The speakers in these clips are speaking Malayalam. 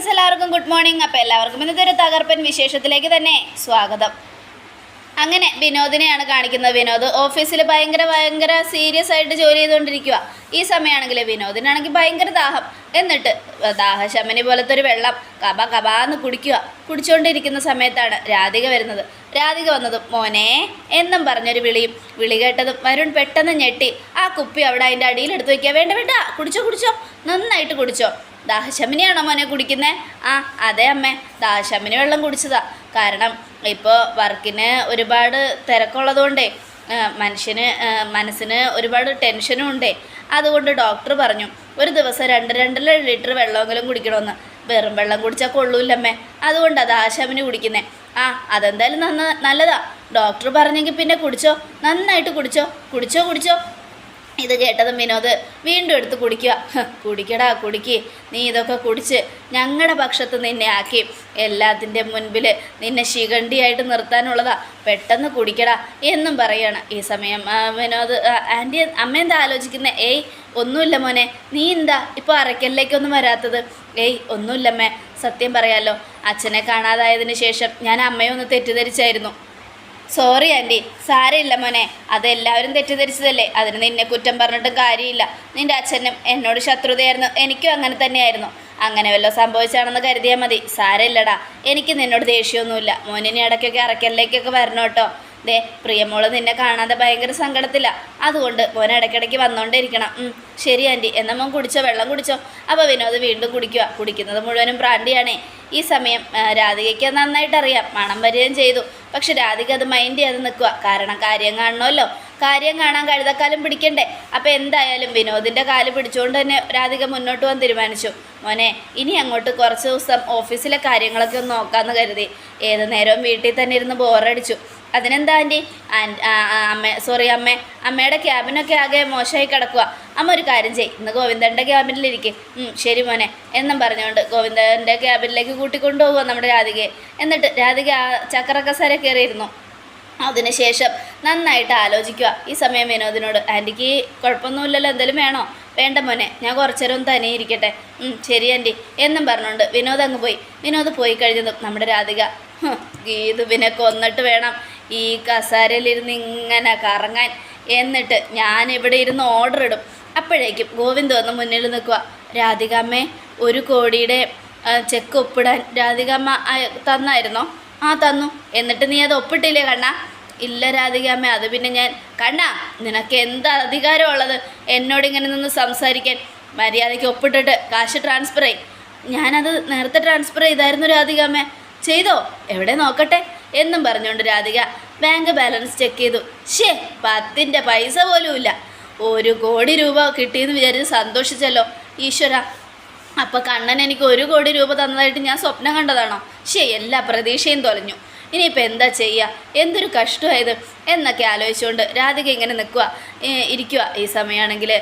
ഫ്രണ്ട്സ് എല്ലാവർക്കും ഗുഡ് മോർണിംഗ്. അപ്പോൾ എല്ലാവർക്കും ഇന്നത്തെ ഒരു തകർപ്പൻ വിശേഷത്തിലേക്ക് തന്നെ സ്വാഗതം. അങ്ങനെ വിനോദിനെയാണ് കാണിക്കുന്നത്. വിനോദ് ഓഫീസിൽ ഭയങ്കര ഭയങ്കര സീരിയസ് ആയിട്ട് ജോലി ചെയ്തുകൊണ്ടിരിക്കുക ഈ സമയമാണെങ്കിൽ വിനോദിനാണെങ്കിൽ ഭയങ്കര ദാഹം. എന്നിട്ട് ദാഹശമനി പോലത്തെ ഒരു വെള്ളം കബ കബാന്ന് കുടിക്കുക കുടിച്ചുകൊണ്ടിരിക്കുന്ന സമയത്താണ് രാധിക വരുന്നത്. രാധിക വന്നതും മോനെ എന്നും പറഞ്ഞൊരു വിളിയും. വിളി കേട്ടതും വരുൺ പെട്ടെന്ന് ഞെട്ടി ആ കുപ്പി അവിടെ അതിന്റെ അടിയിൽ എടുത്ത് വയ്ക്കുക വേണ്ട വേണ്ട കുടിച്ചോ കുടിച്ചോ. നന്നായിട്ട് കുടിച്ചോ. ദാഹശമിനിയാണോ മോനെ കുടിക്കുന്നത് ആ അതെ അമ്മേ. ദാഹശമിനി വെള്ളം കുടിച്ചതാ. കാരണം ഇപ്പോൾ വർക്കിന് ഒരുപാട് തിരക്കുള്ളതുകൊണ്ടേ മനുഷ്യന് മനസ്സിന് ഒരുപാട് ടെൻഷനും ഉണ്ടേ. അതുകൊണ്ട് ഡോക്ടർ പറഞ്ഞു ഒരു ദിവസം രണ്ട് രണ്ടര ലിറ്റർ വെള്ളമെങ്കിലും കുടിക്കണമെന്ന് വെറും വെള്ളം കുടിച്ചാൽ കൊള്ളൂല്ലമ്മേ അതുകൊണ്ട് അത് ആശാമിന് കുടിക്കുന്നേ. ആ അതെന്തായാലും നന്ന നല്ലതാ. ഡോക്ടർ പറഞ്ഞെങ്കിൽ പിന്നെ കുടിച്ചോ. നന്നായിട്ട് കുടിച്ചോ. കുടിച്ചോ കുടിച്ചോ. ഇത് കേട്ടതും വിനോദ് വീണ്ടും എടുത്ത് കുടിക്കുക. കുടിക്കടാ കുടിക്ക്. നീ ഇതൊക്കെ കുടിച്ച് ഞങ്ങളുടെ പക്ഷത്ത് നിന്നെ ആക്കി. എല്ലാത്തിന്റെ മുൻപിൽ നിന്നെ ശിഖണ്ഡിയായിട്ട് നിർത്താനുള്ളതാ. പെട്ടെന്ന് കുടിക്കടാ എന്നും പറയാണ്. ഈ സമയം വിനോദ് ആന്റി അമ്മ എന്താ ആലോചിക്കുന്നത് ഏയ് ഒന്നുമില്ല മോനെ. നീ എന്താ ഇപ്പോൾ അറയ്ക്കലിലേക്കൊന്നും വരാത്തത്? ഏയ് ഒന്നുമില്ലമ്മേ സത്യം പറയാലോ അച്ഛനെ കാണാതായതിനു ശേഷം ഞാൻ അമ്മയെ ഒന്ന് തെറ്റിദ്ധരിച്ചായിരുന്നു. സോറി ആന്റി സാരമില്ല മോനെ. അതെല്ലാവരും തെറ്റിദ്ധരിച്ചതല്ലേ? അതിന് നിന്നെ കുറ്റം പറഞ്ഞിട്ടും കാര്യമില്ല. നിന്റെ അച്ഛനും എന്നോട് ശത്രുതയായിരുന്നു. എനിക്കും അങ്ങനെ തന്നെയായിരുന്നു. അങ്ങനെ വല്ലതും സംഭവിച്ചാണെന്ന് കരുതിയാൽ മതി. സാരമില്ലടാ എനിക്ക് നിന്നോട് ദേഷ്യമൊന്നുമില്ല. മോനിനി ഇടയ്ക്കൊക്കെ അറക്കലിലേക്കൊക്കെ വരണം കേട്ടോ ദേ പ്രിയമോൾ നിന്നെ കാണാതെ ഭയങ്കര സങ്കടത്തില്ല അതുകൊണ്ട് മോൻ ഇടയ്ക്കിടയ്ക്ക് വന്നുകൊണ്ടിരിക്കണം ശരി ആന്റി എന്നാൽ മോൻ കുടിച്ചോ? വെള്ളം കുടിച്ചോ? അപ്പോൾ വിനോദ് വീണ്ടും കുടിക്കുക കുടിക്കുന്നത് മുഴുവനും ബ്രാൻഡിയാണേ ഈ സമയം രാധികയ്ക്ക് അത് നന്നായിട്ട് അറിയാം മണം വരികയും ചെയ്തു. പക്ഷെ രാധിക അത് മൈൻഡ് ചെയ്യാതെ നിൽക്കുക കാരണം കാര്യം കാണണമല്ലോ. കാര്യം കാണാൻ കഴുതക്കാലം പിടിക്കണ്ടേ. അപ്പോൾ എന്തായാലും വിനോദിന്റെ കാൽ പിടിച്ചുകൊണ്ട് തന്നെ രാധിക മുന്നോട്ട് പോകാൻ തീരുമാനിച്ചു. മോനെ ഇനി അങ്ങോട്ട് കുറച്ച് ദിവസം ഓഫീസിലെ കാര്യങ്ങളൊക്കെ ഒന്ന് നോക്കാമെന്ന് കരുതി. ഏത് നേരവും വീട്ടിൽ തന്നെ ഇരുന്ന് ബോറടിച്ചു അതിനെന്താ ആന്റി? അമ്മ സോറി അമ്മ. അമ്മയുടെ ക്യാബിനൊക്കെ ആകെ മോശമായി കിടക്കുക അമ്മ ഒരു കാര്യം ചെയ്യ്. ഇന്ന് ഗോവിന്ദന്റെ ക്യാബിനിലിരിക്കും. ശരി മോനെ. എന്നും പറഞ്ഞുകൊണ്ട് ഗോവിന്ദന്റെ ക്യാബിനിലേക്ക് കൂട്ടിക്കൊണ്ടു പോകുക നമ്മുടെ രാധികയെ. എന്നിട്ട് രാധിക ആ ചക്രക്കസര കയറിയിരുന്നു. അതിനുശേഷം നന്നായിട്ട് ആലോചിക്കുക ഈ സമയം വിനോദിനോട് ആന്റിക്ക് കുഴപ്പമൊന്നുമില്ലല്ലോ. എന്തെങ്കിലും വേണോ? വേണ്ട മോനെ. ഞാൻ കുറച്ചേരം തനി ഇരിക്കട്ടെ. ശരി ആന്റി. എന്നും പറഞ്ഞുകൊണ്ട് വിനോദ് അങ്ങ് പോയി. വിനോദ് പോയി കഴിഞ്ഞതും നമ്മുടെ രാധിക "ഹും, ഗീതുവിനെ കൊന്നിട്ട് വേണം. ഈ കസാരയിലിരുന്ന് ഇങ്ങനെ കറങ്ങാൻ. എന്നിട്ട് ഞാൻ ഇവിടെ ഇരുന്ന് ഓർഡർ ഇടും. അപ്പോഴേക്കും ഗോവിന്ദ് വന്ന് മുന്നിൽ നിൽക്കുക രാധികാമ്മേ ഒരു കോടിയുടെ ചെക്ക് ഒപ്പിടാൻ രാധികാമ്മ തന്നായിരുന്നോ? ആ തന്നു. എന്നിട്ട് നീ അത് ഒപ്പിട്ടില്ലേ കണ്ണ? ഇല്ല രാധികാമ്മ അത് പിന്നെ ഞാൻ കണ്ണ നിനക്ക് എന്താ അധികാരമുള്ളത്? എന്നോട് ഇങ്ങനെ നിന്ന് സംസാരിക്കാൻ. മര്യാദയ്ക്ക് ഒപ്പിട്ടിട്ട് കാശ് ട്രാൻസ്ഫർ ചെയ്യും ഞാനത് നേരത്തെ ട്രാൻസ്ഫർ ചെയ്തായിരുന്നു രാധികാമ്മ. ചെയ്തോ? എവിടെ നോക്കട്ടെ? എന്നും പറഞ്ഞുകൊണ്ട് രാധിക ബാങ്ക് ബാലൻസ് ചെക്ക് ചെയ്തു. ഷേ പത്തിന്റെ പൈസ പോലും ഇല്ല. ഒരു കോടി രൂപ കിട്ടിയെന്ന് വിചാരിച്ച് സന്തോഷിച്ചല്ലോ. ഈശ്വര അപ്പോൾ കണ്ണൻ എനിക്ക് ഒരു കോടി രൂപ തന്നതായിട്ട് ഞാൻ സ്വപ്നം കണ്ടതാണോ? ശേ എല്ലാ പ്രതീക്ഷയും തൊലഞ്ഞു. ഇനിയിപ്പോൾ എന്താ ചെയ്യുക എന്തൊരു കഷ്ടമായത്? എന്നൊക്കെ ആലോചിച്ചുകൊണ്ട് രാധിക ഇങ്ങനെ നിൽക്കുക ഇരിക്കുക ഈ സമയമാണെങ്കിൽ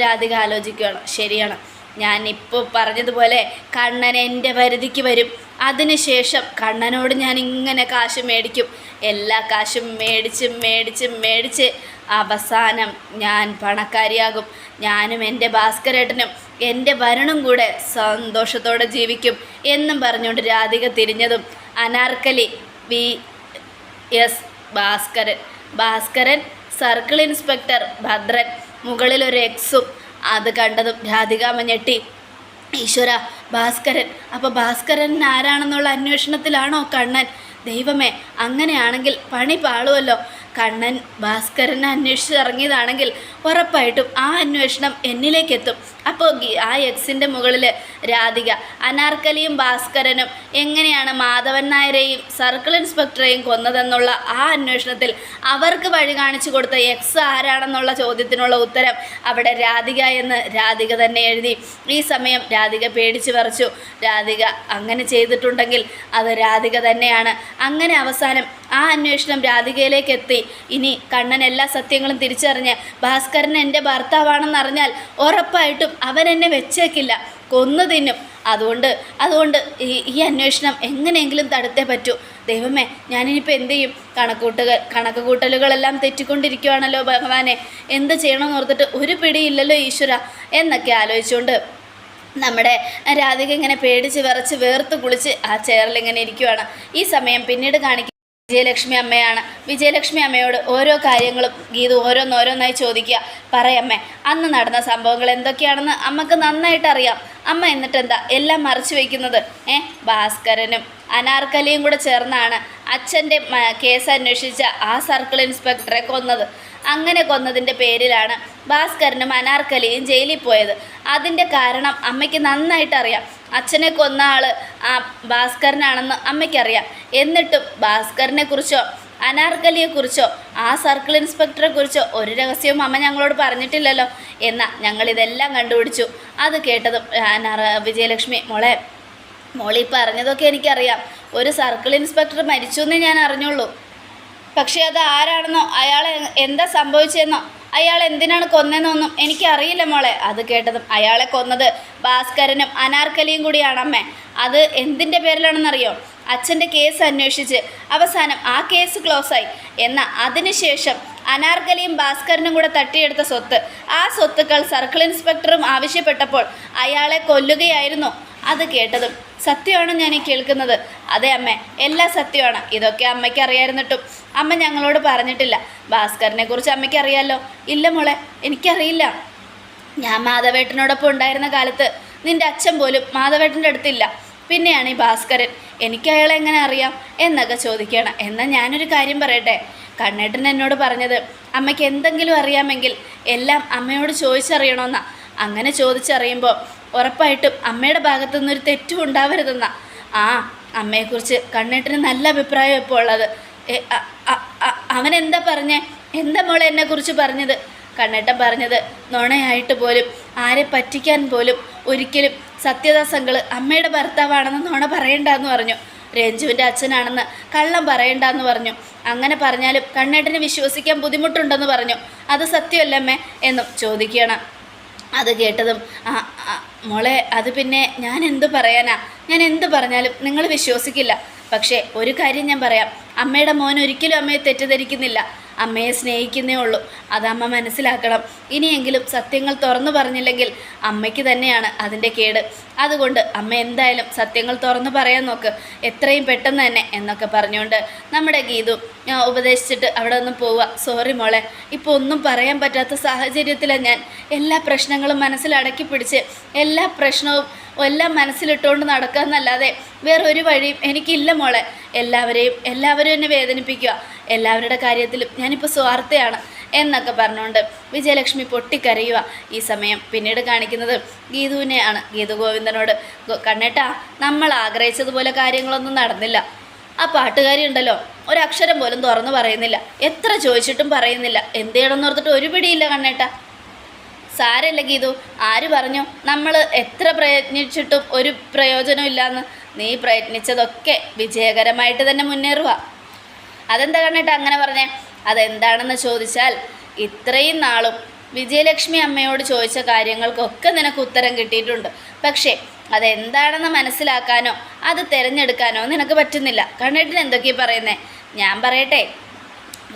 രാധിക ആലോചിക്കുകയാണ് ശരിയാണ്. ഞാൻ ഇപ്പോൾ പറഞ്ഞതുപോലെ കണ്ണൻ എന്റെ പരിധിക്ക് വരും. അതിനുശേഷം കണ്ണനോട് ഞാൻ ഇങ്ങനെ കാശ് മേടിക്കും. എല്ലാ കാശും മേടിച്ച് മേടിച്ച് മേടിച്ച് അവസാനം ഞാൻ പണക്കാരിയാകും. ഞാനും എന്റെ ഭാസ്കരേട്ടനും എന്റെ വരണും കൂടെ സന്തോഷത്തോടെ ജീവിക്കും എന്നും പറഞ്ഞുകൊണ്ട് Radhika തിരിഞ്ഞതും Anarkali V S Bhaskaran. Bhaskaran circle inspector Bhadran മുകളിലൊരു എക്സും അത് കണ്ടതും രാധികാമ്മ ഞെട്ടി. ഈശ്വര ഭാസ്കരൻ. അപ്പോൾ ഭാസ്കരൻ ആരാണെന്നുള്ള അന്വേഷണത്തിലാണോ കണ്ണൻ? ദൈവമേ അങ്ങനെയാണെങ്കിൽ പണി പാളുമല്ലോ കണ്ണൻ ഭാസ്കരനെ അന്വേഷിച്ച് ഇറങ്ങിയതാണെങ്കിൽ ഉറപ്പായിട്ടും ആ അന്വേഷണം എന്നിലേക്ക് എത്തും അപ്പോൾ ആ എക്സിന്റെ മുകളിൽ രാധിക അനാർക്കലിയും ഭാസ്കരനും എങ്ങനെയാണ് മാധവൻ നായരെയും സർക്കിൾ ഇൻസ്പെക്ടറെയും കൊന്നതെന്നുള്ള ആ അന്വേഷണത്തിൽ അവർക്ക് വഴി കാണിച്ചു കൊടുത്ത എക്സ് ആരാണെന്നുള്ള ചോദ്യത്തിനുള്ള ഉത്തരം അവിടെ രാധിക എന്ന് രാധിക തന്നെ എഴുതി. ഈ സമയം രാധിക പേടിച്ചു പറിച്ചു. രാധിക അങ്ങനെ ചെയ്തിട്ടുണ്ടെങ്കിൽ അത് രാധിക തന്നെയാണ്. അങ്ങനെ അവസാനം ആ അന്വേഷണം രാധികയിലേക്ക് എത്തി. ഇനി കണ്ണൻ എല്ലാ സത്യങ്ങളും തിരിച്ചറിഞ്ഞ് ഭാസ്കരൻ എന്റെ ഭർത്താവാണെന്ന് അറിഞ്ഞാൽ ഉറപ്പായിട്ടും അവൻ എന്നെ വെച്ചേക്കില്ല. കൊന്നു തിന്നും. അതുകൊണ്ട് അതുകൊണ്ട് ഈ ഈ അന്വേഷണം എങ്ങനെയെങ്കിലും തടുത്തേ പറ്റൂ. ദൈവമേ ഞാനിനിപ്പോൾ എന്ത് ചെയ്യും? കണക്കൂട്ടുകൾ കണക്ക് കൂട്ടലുകളെല്ലാം തെറ്റിക്കൊണ്ടിരിക്കുവാണല്ലോ ഭഗവാനെ. എന്ത് ചെയ്യണമെന്ന് ഓർത്തിട്ട് ഒരു പിടിയില്ലല്ലോ ഈശ്വര. എന്നൊക്കെ ആലോചിച്ചുകൊണ്ട് നമ്മുടെ രാധിക ഇങ്ങനെ പേടിച്ച് വിറച്ച് വേർത്ത് കുളിച്ച് ആ ചെയറിൽ ഇങ്ങനെ ഇരിക്കുവാണ്. ഈ സമയം പിന്നീട് കാണിക്കും വിജയലക്ഷ്മി അമ്മയാണ്. വിജയലക്ഷ്മി അമ്മയോട് ഓരോ കാര്യങ്ങളും ഗീതു ഓരോന്നോരോന്നായി ചോദിക്കുക. പറയമ്മേ അന്ന് നടന്ന സംഭവങ്ങൾ എന്തൊക്കെയാണെന്ന് അമ്മയ്ക്ക് നന്നായിട്ട് അറിയാം. അമ്മ എന്നിട്ട് എന്താ എല്ലാം മറച്ചു വയ്ക്കുന്നത് ഏ ഭാസ്കരനും അനാർക്കലിയും കൂടെ ചേർന്നാണ് അച്ഛന്റെ കേസ് അന്വേഷിച്ച ആ സർക്കിൾ ഇൻസ്പെക്ടറെ കൊന്നത്. അങ്ങനെ കൊന്നതിന്റെ പേരിലാണ് ഭാസ്കരനും അനാർക്കലിയും ജയിലിൽ പോയത്. അതിന്റെ കാരണം അമ്മയ്ക്ക് നന്നായിട്ട് അറിയാം. അച്ഛനെ കൊന്ന ആൾ ആ ഭാസ്കരനാണെന്ന് അമ്മയ്ക്കറിയാം. എന്നിട്ടും അനാർക്കലിയെ കുറിച്ചോ ആ സർക്കിൾ ഇൻസ്പെക്ടറെ കുറിച്ചോ ഒരു രഹസ്യവും അമ്മ ഞങ്ങളോട് പറഞ്ഞിട്ടില്ലല്ലോ എന്നാൽ ഞങ്ങളിതെല്ലാം കണ്ടുപിടിച്ചു. അത് കേട്ടതും വിജയലക്ഷ്മി മോളെ മോളി പറഞ്ഞതൊക്കെ എനിക്കറിയാം. ഒരു സർക്കിൾ ഇൻസ്പെക്ടർ മരിച്ചു എന്നേ ഞാൻ അറിഞ്ഞുള്ളൂ. പക്ഷേ അത് ആരാണെന്നോ അയാളെ എന്താ സംഭവിച്ചതെന്നോ അയാൾ എന്തിനാണ് കൊന്നതെന്നൊന്നും എനിക്കറിയില്ല മോളെ. അത് കേട്ടതും അയാളെ കൊന്നത് ഭാസ്കരനും അനാർക്കലിയും കൂടിയാണ് അമ്മേ. അത് എന്തിന്റെ പേരിലാണെന്നറിയോ? അച്ഛന്റെ കേസ് അന്വേഷിച്ച് അവസാനം ആ കേസ് ക്ലോസായി എന്നാൽ അതിനുശേഷം അനാർക്കലിയും ഭാസ്കരനും കൂടെ തട്ടിയെടുത്ത സ്വത്ത്. ആ സ്വത്തുക്കൾ സർക്കിൾ ഇൻസ്പെക്ടറും ആവശ്യപ്പെട്ടപ്പോൾ അയാളെ കൊല്ലുകയായിരുന്നു. അത് കേട്ടതും സത്യമാണ് ഞാൻ കേൾക്കുന്നത്? അതെ അമ്മേ എല്ലാം സത്യമാണ്. ഇതൊക്കെ അമ്മയ്ക്ക് അറിയായിരുന്നിട്ടും. അമ്മ ഞങ്ങളോട് പറഞ്ഞിട്ടില്ല. ഭാസ്കറിനെ കുറിച്ച് അമ്മയ്ക്ക് അറിയാലോ? ഇല്ല മോളെ എനിക്കറിയില്ല. ഞാൻ മാധവേട്ടനോടൊപ്പം ഉണ്ടായിരുന്ന കാലത്ത് നിന്റെ അച്ഛൻ പോലും മാധവേട്ടന്റെ അടുത്തില്ല. പിന്നെയാണ് ഈ ഭാസ്കരൻ എനിക്ക് അയാളെ എങ്ങനെ അറിയാം? എന്നൊക്കെ ചോദിക്കണം എന്നാൽ ഞാനൊരു കാര്യം പറയട്ടെ? കണ്ണേട്ടൻ എന്നോട് പറഞ്ഞത് അമ്മയ്ക്ക് എന്തെങ്കിലും അറിയാമെങ്കിൽ എല്ലാം അമ്മയോട് ചോദിച്ചറിയണമെന്നാ. അങ്ങനെ ചോദിച്ചറിയുമ്പോൾ ഉറപ്പായിട്ടും അമ്മയുടെ ഭാഗത്തു നിന്നൊരു തെറ്റും ഉണ്ടാവരുതെന്നാ. ആ അമ്മയെക്കുറിച്ച് കണ്ണേട്ടന് നല്ല അഭിപ്രായം ഇപ്പോൾ ഉള്ളത്. അവൻ എന്താ പറഞ്ഞേ? എന്താ മോളെ എന്നെക്കുറിച്ച് പറഞ്ഞത്? കണ്ണേട്ടൻ പറഞ്ഞത് നുണയായിട്ട് പോലും ആരെ പറ്റിക്കാൻ പോലും ഒരിക്കലും സത്യദാസങ്ങൾ അമ്മയുടെ ഭർത്താവാണെന്ന് നുണ പറയണ്ടെന്ന് പറഞ്ഞു. രഞ്ജുവിന്റെ അച്ഛനാണെന്ന് കള്ളം പറയണ്ടെന്ന് പറഞ്ഞു. അങ്ങനെ പറഞ്ഞാലും കണ്ണേട്ടന് വിശ്വസിക്കാൻ ബുദ്ധിമുട്ടുണ്ടെന്ന് പറഞ്ഞു. അത് സത്യമല്ലമ്മേ എന്നും ചോദിക്കണം. അത് കേട്ടതും മോളെ അത് പിന്നെ ഞാൻ എന്ത് പറയാനാ? ഞാൻ എന്ത് പറഞ്ഞാലും നിങ്ങൾ വിശ്വസിക്കില്ല. പക്ഷേ ഒരു കാര്യം ഞാൻ പറയാം. അമ്മയുടെ മോൻ ഒരിക്കലും അമ്മയെ തെറ്റിദ്ധരിക്കുന്നില്ല. അമ്മയെ സ്നേഹിക്കുന്നേ ഉള്ളൂ. അത് അമ്മ മനസ്സിലാക്കണം. ഇനിയെങ്കിലും സത്യങ്ങൾ തുറന്നു പറഞ്ഞില്ലെങ്കിൽ അമ്മയ്ക്ക് തന്നെയാണ് അതിന്റെ കേട്. അതുകൊണ്ട് അമ്മ എന്തായാലും സത്യങ്ങൾ തുറന്നു പറയാൻ നോക്ക്. എത്രയും പെട്ടെന്ന് തന്നെ എന്നൊക്കെ പറഞ്ഞുകൊണ്ട് നമ്മുടെ ഗീതു ഉപദേശിച്ചിട്ട് അവിടെ ഒന്നും പോവുക. സോറി മോളെ. ഇപ്പോൾ ഒന്നും പറയാൻ പറ്റാത്ത സാഹചര്യത്തിലാണ് ഞാൻ എല്ലാ പ്രശ്നങ്ങളും മനസ്സിലടക്കി പിടിച്ച് എല്ലാ പ്രശ്നവും എല്ലാം മനസ്സിലിട്ടുകൊണ്ട് നടക്കാമെന്നല്ലാതെ വേറൊരു വഴിയും എനിക്കില്ല മോളെ. എല്ലാവരെയും എല്ലാവരും എന്നെ വേദനിപ്പിക്കുക എല്ലാവരുടെ കാര്യത്തിലും ഞാനിപ്പോൾ സ്വാർത്ഥയാണ് എന്നൊക്കെ പറഞ്ഞുകൊണ്ട് വിജയലക്ഷ്മി പൊട്ടിക്കരയുക ഈ സമയം. പിന്നീട് കാണിക്കുന്നത് ഗീതുവിനെയാണ്. ഗീതു ഗോവിന്ദനോട് "ഗോ- കണ്ണേട്ടാ നമ്മൾ ആഗ്രഹിച്ചതുപോലെ കാര്യങ്ങളൊന്നും നടന്നില്ല. ആ പാട്ടുകാരി ഉണ്ടല്ലോ ഒരക്ഷരം പോലും തുറന്നു പറയുന്നില്ല. എത്ര ചോദിച്ചിട്ടും പറയുന്നില്ല. എന്ത് ചെയ്യണമെന്ന് ഓർത്തിട്ട് ഒരു പിടിയില്ല കണ്ണേട്ടാ. സാരല്ല ഗീതു ആര് പറഞ്ഞു? നമ്മൾ എത്ര പ്രയത്നിച്ചിട്ടും ഒരു പ്രയോജനം ഇല്ലാന്ന് നീ പ്രയത്നിച്ചതൊക്കെ വിജയകരമായിട്ട് തന്നെ മുന്നേറുക. അതെന്താ കണ്ടിട്ട് അങ്ങനെ പറഞ്ഞേ? അതെന്താണെന്ന് ചോദിച്ചാൽ ഇത്രയും നാളും വിജയലക്ഷ്മി അമ്മയോട് ചോദിച്ച കാര്യങ്ങൾക്കൊക്കെ നിനക്ക് ഉത്തരം കിട്ടിയിട്ടുണ്ട്. പക്ഷേ അതെന്താണെന്ന് മനസ്സിലാക്കാനോ അത് തിരഞ്ഞെടുക്കാനോ നിനക്ക് പറ്റുന്നില്ല. കണ്ണേട്ടിന് എന്തൊക്കെയാണ് പറയുന്നേ? ഞാൻ പറയട്ടെ.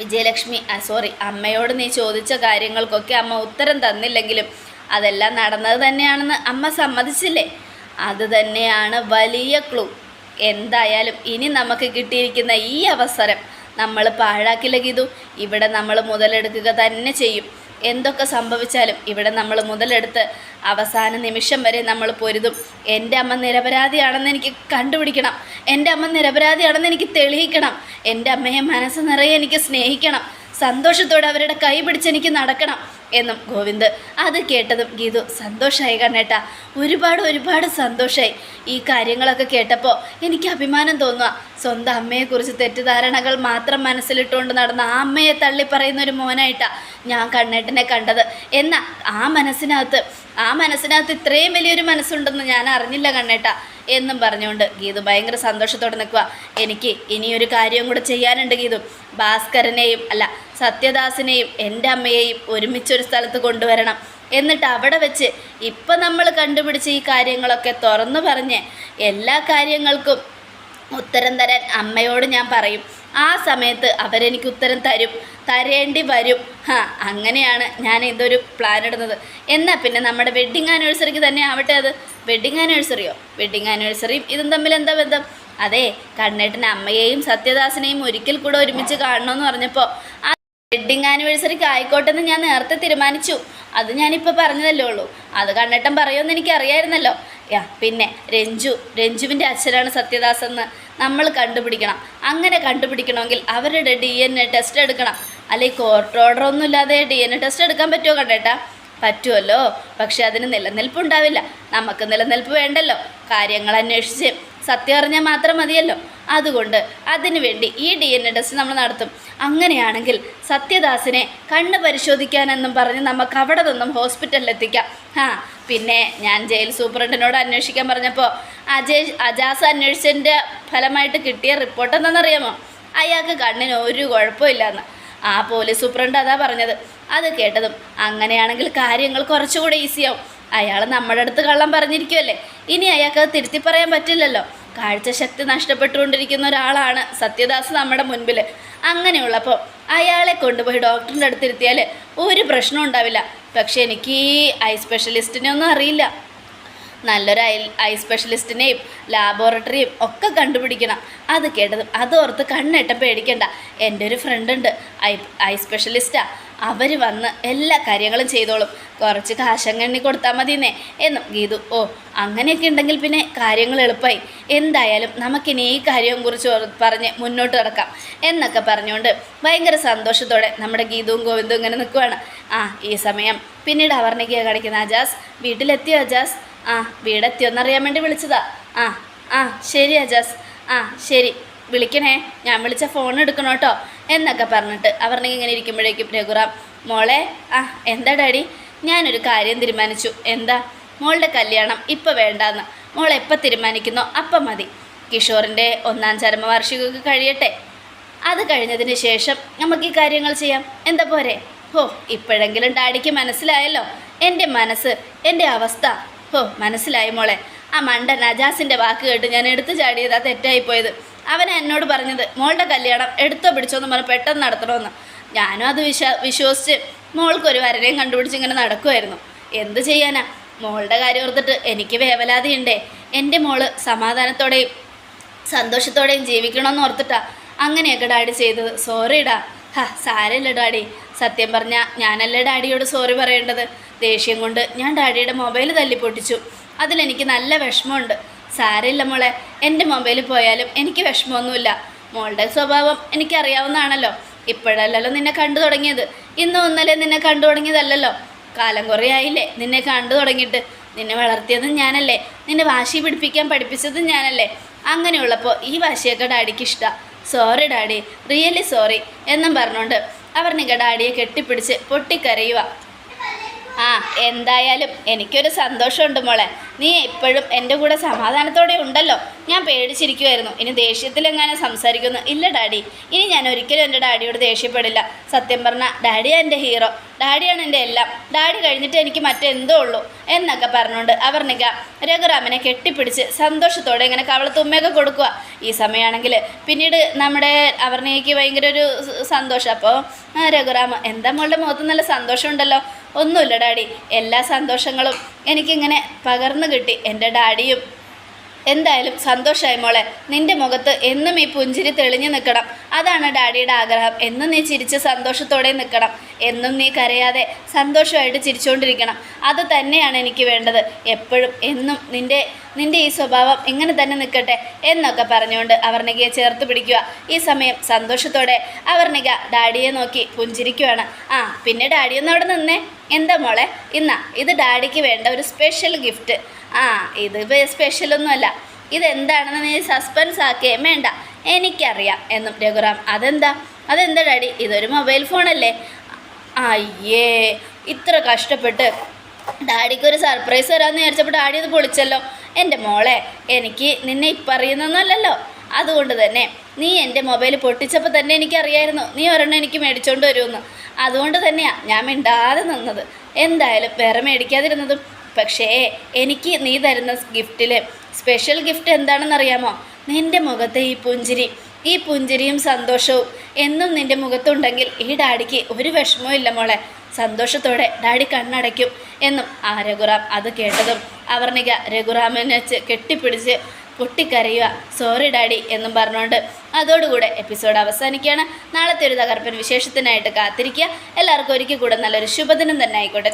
വിജയലക്ഷ്മി സോറി അമ്മയോട് നീ ചോദിച്ച കാര്യങ്ങൾക്കൊക്കെ അമ്മ ഉത്തരം തന്നില്ലെങ്കിലും അതെല്ലാം നടന്നത് തന്നെയാണെന്ന് അമ്മ സമ്മതിച്ചില്ലേ? അത് തന്നെയാണ് വലിയ ക്ലൂ എന്തായാലും ഇനി നമുക്ക് കിട്ടിയിരിക്കുന്ന ഈ അവസരം നമ്മൾ പാഴാക്കില്ല ഗീതു. ഇവിടെ നമ്മൾ മുതലെടുക്കുക തന്നെ ചെയ്യും. എന്തൊക്കെ സംഭവിച്ചാലും ഇവിടെ നമ്മൾ മുതലെടുത്ത് അവസാന നിമിഷം വരെ നമ്മൾ പൊരുതും. എന്റെ അമ്മ നിരപരാധിയാണെന്ന് എനിക്ക് കണ്ടുപിടിക്കണം. എന്റെ അമ്മ നിരപരാധിയാണെന്ന് എനിക്ക് തെളിയിക്കണം. എന്റെ അമ്മയെ മനസ്സ് നിറയെ എനിക്ക് സ്നേഹിക്കണം. സന്തോഷത്തോടെ അവരുടെ കൈ പിടിച്ച് എനിക്ക് നടക്കണം. എന്നും ഗോവിന്ദ്. അത് കേട്ടതും ഗീതു സന്തോഷമായി കണ്ണേട്ട. ഒരുപാട് ഒരുപാട് സന്തോഷമായി ഈ കാര്യങ്ങളൊക്കെ കേട്ടപ്പോൾ എനിക്ക് അഭിമാനം തോന്നുക സ്വന്തം അമ്മയെക്കുറിച്ച് തെറ്റിദ്ധാരണകൾ മാത്രം മനസ്സിലിട്ടുകൊണ്ട് നടന്ന ആ അമ്മയെ തള്ളി പറയുന്ന ഒരു മോനായിട്ടാണ് ഞാൻ കണ്ണേട്ടനെ കണ്ടത്. എന്നാൽ ആ മനസ്സിനകത്ത് ആ മനസ്സിനകത്ത് ഇത്രയും വലിയൊരു മനസ്സുണ്ടെന്ന് ഞാൻ അറിഞ്ഞില്ല കണ്ണേട്ട. എന്നും പറഞ്ഞുകൊണ്ട് ഗീതു ഭയങ്കര സന്തോഷത്തോടെ നിൽക്കുക. എനിക്ക് ഇനിയൊരു കാര്യവും കൂടെ ചെയ്യാനുണ്ട് ഗീതു. ഭാസ്കരനെയും അല്ല സത്യദാസിനെയും എന്റെ അമ്മയെയും ഒരുമിച്ചൊരു സ്ഥലത്ത് കൊണ്ടുവരണം. എന്നിട്ട് അവിടെ വെച്ച് ഇപ്പം നമ്മൾ കണ്ടുപിടിച്ച ഈ കാര്യങ്ങളൊക്കെ തുറന്നു പറഞ്ഞ് എല്ലാ കാര്യങ്ങൾക്കും ഉത്തരം തരാൻ അമ്മയോട് ഞാൻ പറയും. ആ സമയത്ത് അവരെനിക്ക് ഉത്തരം തരും. തരേണ്ടി വരും. ഹാ അങ്ങനെയാണ് ഞാൻ ഇതൊരു പ്ലാൻ ഇടുന്നത്. എന്നാൽ പിന്നെ നമ്മുടെ വെഡ്ഡിങ് ആനിവേഴ്സറിക്ക് തന്നെ ആവട്ടെ അത്. വെഡ്ഡിങ് ആനിവേഴ്സറിയോ വെഡ്ഡിങ് ആനിവേഴ്സറിയും ഇതും തമ്മിൽ എന്താ ബന്ധം? അതെ കണ്ണേട്ടൻ അമ്മയെയും സത്യദാസിനെയും ഒരിക്കൽ കൂടെ ഒരുമിച്ച് കാണണമെന്ന് പറഞ്ഞപ്പോൾ ആ വെഡ്ഡിങ് ആനിവേഴ്സറിക്ക് ആയിക്കോട്ടെ എന്ന് ഞാൻ നേരത്തെ തീരുമാനിച്ചു. അത് ഞാനിപ്പോൾ പറഞ്ഞതല്ലേ ഉള്ളൂ. അത് കണ്ണേട്ടൻ പറയുമെന്ന് എനിക്കറിയായിരുന്നല്ലോ. യാ പിന്നെ രഞ്ജു രഞ്ജുവിന്റെ അച്ഛനാണ് സത്യദാസ് എന്ന് നമ്മൾ കണ്ടുപിടിക്കണം. അങ്ങനെ കണ്ടുപിടിക്കണമെങ്കിൽ അവരുടെ ഡി എൻ എ ടെസ്റ്റ് എടുക്കണം. അല്ലെങ്കിൽ കോർട്ട് ഓർഡർ ഒന്നും ഇല്ലാതെ ഡി എൻ എ ടെസ്റ്റ് എടുക്കാൻ പറ്റുമോ കണ്ടേട്ടാ? പറ്റുമല്ലോ പക്ഷെ അതിന് നിലനിൽപ്പുണ്ടാവില്ല. നമുക്ക് നിലനിൽപ്പ് വേണ്ടല്ലോ. കാര്യങ്ങൾ അന്വേഷിച്ച് സത്യം അറിഞ്ഞാൽ മാത്രം മതിയല്ലോ. അതുകൊണ്ട് അതിനുവേണ്ടി ഈ ഡി എൻ എ ടെസ്റ്റ് നമ്മൾ നടത്തും. അങ്ങനെയാണെങ്കിൽ സത്യദാസിനെ കണ്ണ് പരിശോധിക്കാനെന്നും പറഞ്ഞ് നമുക്ക് അവിടെ നിന്നും ഹോസ്പിറ്റലിൽ എത്തിക്കാം. ആ പിന്നെ ഞാൻ ജയിൽ സൂപ്രണ്ടിനോട് അന്വേഷിക്കാൻ പറഞ്ഞപ്പോൾ അജയ് അജാസ് അന്വേഷിച്ചതിന്റെ ഫലമായിട്ട് കിട്ടിയ റിപ്പോർട്ട് എന്താണെന്നറിയാമോ? അയാൾക്ക് കണ്ണിന് ഒരു കുഴപ്പമില്ലെന്ന്. ആ പോലീസ് സൂപ്രണ്ട് അതാ പറഞ്ഞത്. അത് കേട്ടതും അങ്ങനെയാണെങ്കിൽ കാര്യങ്ങൾ കുറച്ചുകൂടെ ഈസിയാവും അയാൾ നമ്മുടെ അടുത്ത് കള്ളം പറഞ്ഞിരിക്കുമല്ലേ ഇനി അയാൾക്ക് തിരുത്തി പറയാൻ പറ്റില്ലല്ലോ. കാഴ്ചശക്തി നഷ്ടപ്പെട്ടുകൊണ്ടിരിക്കുന്ന ഒരാളാണ് സത്യദാസ് നമ്മുടെ മുൻപിൽ. അങ്ങനെയുള്ളപ്പോൾ അയാളെ കൊണ്ടുപോയി ഡോക്ടറിന്റെ അടുത്തിരുത്തിയാൽ ഒരു പ്രശ്നവും ഉണ്ടാവില്ല. പക്ഷേ എനിക്ക് ഐ സ്പെഷ്യലിസ്റ്റിനെ ഒന്നും അറിയില്ല. നല്ലൊരു ഐ ഐ സ്പെഷ്യലിസ്റ്റിനെയും ലാബോറട്ടറിയും ഒക്കെ കണ്ടുപിടിക്കണം. അത് കേട്ടത് അതോർത്ത് കണ്ണെട്ട പേടിക്കണ്ട. എന്റെ ഒരു ഫ്രണ്ട് ഉണ്ട്. ഐ ഐ സ്പെഷ്യലിസ്റ്റാ അവർ വന്ന് എല്ലാ കാര്യങ്ങളും ചെയ്തോളും. കുറച്ച് കാശങ്ങണ്ണി കൊടുത്താൽ മതിയെന്നേ. എന്നും ഗീതു ഓ അങ്ങനെയൊക്കെ ഉണ്ടെങ്കിൽ പിന്നെ കാര്യങ്ങൾ എളുപ്പമായി എന്തായാലും നമുക്കിനി ഈ കാര്യവും കുറിച്ച് പറഞ്ഞ് മുന്നോട്ട് കിടക്കാം എന്നൊക്കെ പറഞ്ഞുകൊണ്ട് ഭയങ്കര സന്തോഷത്തോടെ നമ്മുടെ ഗീതവും ഗോവിന്ദും ഇങ്ങനെ നിൽക്കുവാണ് ആ ഈ സമയം പിന്നീട് അവർണിക്കുക കാണിക്കുന്ന അജാസ് വീട്ടിലെത്തിയോ അജാസ് ആ വീടെത്തിയോന്നറിയാൻ വേണ്ടി വിളിച്ചതാ. ആ ആ ശരി അജാസ്. ആ ശരി. വിളിക്കണേ. ഞാൻ വിളിച്ച ഫോൺ എടുക്കണം കേട്ടോ എന്നൊക്കെ പറഞ്ഞിട്ട് അവർണെങ്കിൽ ഇങ്ങനെ ഇരിക്കുമ്പോഴേക്കും രഘുറാം മോളെ ആ എന്താ ഡാഡി? ഞാനൊരു കാര്യം തീരുമാനിച്ചു. എന്താ? മോളുടെ കല്യാണം ഇപ്പോൾ വേണ്ടാന്ന്. മോൾ എപ്പോൾ തീരുമാനിക്കുന്നോ അപ്പം മതി. കിഷോറിന്റെ ഒന്നാം ചരമ ചരമവാർഷികമൊക്കെ കഴിയട്ടെ. അത് കഴിഞ്ഞതിന് ശേഷം നമുക്ക് ഈ കാര്യങ്ങൾ ചെയ്യാം. എന്താ പോരെ? ഓ ഇപ്പോഴെങ്കിലും ഡാഡിക്ക് മനസ്സിലായല്ലോ. എന്റെ മനസ്സ് എന്റെ അവസ്ഥ ഹോ മനസ്സിലായി മോളെ. ആ മണ്ട നജാസിന്റെ വാക്ക് കേട്ട് ഞാൻ എടുത്തു ചാടിയത് ആ തെറ്റായിപ്പോയത് അവൻ എന്നോട് പറഞ്ഞത് മോളുടെ കല്യാണം എടുത്തോ പിടിച്ചോ എന്ന് പറഞ്ഞ് പെട്ടെന്ന് നടത്തണമെന്ന് ഞാനും അത് വിശ്വാ വിശ്വസിച്ച് മോൾക്കൊരു വരനെയും കണ്ടുപിടിച്ച് ഇങ്ങനെ നടക്കുമായിരുന്നു എന്ത് ചെയ്യാനാ? മോളുടെ കാര്യം ഓർത്തിട്ട് എനിക്ക് വേവലാതിയുണ്ടേ. എന്റെ മോൾ സമാധാനത്തോടെയും സന്തോഷത്തോടെയും ജീവിക്കണമെന്ന് ഓർത്തിട്ടാ അങ്ങനെയൊക്കെ ഡാഡി ചെയ്തത്. സോറിടാ ഹാ സാരമില്ല ഡാഡി. സത്യം പറഞ്ഞാൽ ഞാനല്ലേ ഡാഡിയോട് സോറി പറയേണ്ടത്? ദേഷ്യം കൊണ്ട് ഞാൻ ഡാഡിയുടെ മൊബൈൽ തല്ലിപ്പൊട്ടിച്ചു. അതിലെനിക്ക് നല്ല വിഷമമുണ്ട്. സാരമില്ല മോളെ എന്റെ മൊബൈലിൽ പോയാലും എനിക്ക് വിഷമമൊന്നുമില്ല. മോളുടെ സ്വഭാവം എനിക്കറിയാവുന്നതാണല്ലോ. ഇപ്പോഴല്ലല്ലോ നിന്നെ കണ്ടു തുടങ്ങിയത്. ഇന്നും ഇന്നലെ നിന്നെ കണ്ടു തുടങ്ങിയതല്ലല്ലോ. കാലം കുറേ നിന്നെ കണ്ടു തുടങ്ങിയിട്ട്. നിന്നെ വളർത്തിയതും ഞാനല്ലേ. നിന്നെ വാശി പിടിപ്പിക്കാൻ പഠിപ്പിച്ചതും ഞാനല്ലേ. അങ്ങനെയുള്ളപ്പോൾ ഈ വാശിയൊക്കെ ഡാഡിക്ക് ഇഷ്ടമാണ് സോറി ഡാഡി. റിയലി സോറി എന്നും പറഞ്ഞുകൊണ്ട് അവർ നിങ്ങളുടെ ഡാഡിയെ കെട്ടിപ്പിടിച്ച് പൊട്ടിക്കരയുക. ആ എന്തായാലും എനിക്കൊരു സന്തോഷമുണ്ട് മോളെ. നീ എപ്പോഴും എന്റെ കൂടെ സമാധാനത്തോടെ ഉണ്ടല്ലോ. ഞാൻ പേടിച്ചിരിക്കുമായിരുന്നു ഇനി ദേഷ്യത്തിലെങ്ങാനും സംസാരിക്കുന്നു. ഇല്ല ഡാഡി. ഇനി ഞാൻ ഒരിക്കലും എന്റെ ഡാഡിയോട് ദേഷ്യപ്പെടില്ല. സത്യം പറഞ്ഞാൽ ഡാഡിയാണ് എന്റെ ഹീറോ. ഡാഡിയാണ് എന്റെ എല്ലാം. ഡാഡി കഴിഞ്ഞിട്ട് എനിക്ക് മറ്റെന്തോ ഉള്ളൂ എന്നൊക്കെ പറഞ്ഞുകൊണ്ട് അവർണിക രഘുറാമിനെ കെട്ടിപ്പിടിച്ച് സന്തോഷത്തോടെ ഇങ്ങനെ കവളത്തുമ്മയൊക്കെ കൊടുക്കുക ഈ സമയമാണെങ്കിൽ പിന്നീട് നമ്മുടെ അവർണികയ്ക്ക് ഭയങ്കര ഒരു സന്തോഷം. അപ്പോൾ രഘുറാം എന്താ മോളുടെ മുഖത്ത് നല്ല സന്തോഷമുണ്ടല്ലോ? ഒന്നുമില്ല ഡാഡി. എല്ലാ സന്തോഷങ്ങളും എനിക്കിങ്ങനെ പകർന്നു കിട്ടി. എന്റെ ഡാഡിയും എന്തായാലും സന്തോഷമായി മോളെ. നിന്റെ മുഖത്ത് എന്നും ഈ പുഞ്ചിരി തെളിഞ്ഞു നിൽക്കണം. അതാണ് ഡാഡിയുടെ ആഗ്രഹം. എന്നും നീ ചിരിച്ച് സന്തോഷത്തോടെ നിൽക്കണം. എന്നും നീ കരയാതെ സന്തോഷമായിട്ട് ചിരിച്ചുകൊണ്ടിരിക്കണം. അത് തന്നെയാണ് എനിക്ക് വേണ്ടത്. എപ്പോഴും എന്നും നിന്റെ നിന്റെ ഈ സ്വഭാവം ഇങ്ങനെ തന്നെ നിൽക്കട്ടെ എന്നൊക്കെ പറഞ്ഞുകൊണ്ട് അവർണികയെ ചേർത്ത് പിടിക്കുക. ഈ സമയം സന്തോഷത്തോടെ അവർണിക ഡാഡിയെ നോക്കി പുഞ്ചിരിക്കുകയാണ് ആ പിന്നെ ഡാഡിയൊന്നും അവിടെ നിന്നേ. എന്താ മോളെ? ഇന്നാ ഇത് ഡാഡിക്ക് വേണ്ട ഒരു സ്പെഷ്യൽ ഗിഫ്റ്റ്. ആ ഇത് സ്പെഷ്യലൊന്നുമല്ല ഇതെന്താണെന്ന് നീ സസ്പെൻസ് ആക്കുകയും വേണ്ട. എനിക്കറിയാം എന്നും രഘുറാം. അതെന്താ? അതെന്താ ഡാഡി? ഇതൊരു മൊബൈൽ ഫോണല്ലേ അയ്യേ ഇത്ര കഷ്ടപ്പെട്ട് ഡാഡിക്ക് ഒരു സർപ്രൈസ് തരാമെന്ന് വിചാരിച്ചപ്പോൾ ഡാഡി അത് പൊളിച്ചല്ലോ. എന്റെ മോളെ എനിക്ക് നിന്നെ ഇപ്പം അറിയുന്നൊന്നുമല്ലല്ലോ അതുകൊണ്ട് തന്നെ നീ എന്റെ മൊബൈൽ പൊട്ടിച്ചപ്പോൾ തന്നെ എനിക്കറിയായിരുന്നു. നീ ഒരെണ്ണം എനിക്ക് മേടിച്ചുകൊണ്ട് വരുമെന്ന്. അതുകൊണ്ട് തന്നെയാണ് ഞാൻ മിണ്ടാതെ നിന്നത്. എന്തായാലും വേറെ മേടിക്കാതിരുന്നതും പക്ഷേ എനിക്ക് നീ തരുന്ന ഗിഫ്റ്റിൽ സ്പെഷ്യൽ ഗിഫ്റ്റ് എന്താണെന്നറിയാമോ? നിന്റെ മുഖത്തെ ഈ പുഞ്ചിരി. ഈ പുഞ്ചിരിയും സന്തോഷവും എന്നും നിന്റെ മുഖത്തുണ്ടെങ്കിൽ ഈ ഡാഡിക്ക് ഒരു വിഷമവും ഇല്ല മോളെ. സന്തോഷത്തോടെ ഡാഡി കണ്ണടയ്ക്കും എന്നും ആ രഘുറാം അത് കേട്ടതും അവർണിക രഘുറാമിനെ വെച്ച് കെട്ടിപ്പിടിച്ച് പൊട്ടിക്കരയുക. സോറി ഡാഡി എന്നും പറഞ്ഞുകൊണ്ട് അതോടുകൂടെ എപ്പിസോഡ് അവസാനിക്കുകയാണ്. നാളത്തെ ഒരു തകർപ്പൻ വിശേഷത്തിനായിട്ട് കാത്തിരിക്കുക. എല്ലാവർക്കും ഒരിക്കൽ കൂടെ നല്ലൊരു ശുഭദിനം തന്നെ ആയിക്കോട്ടെ.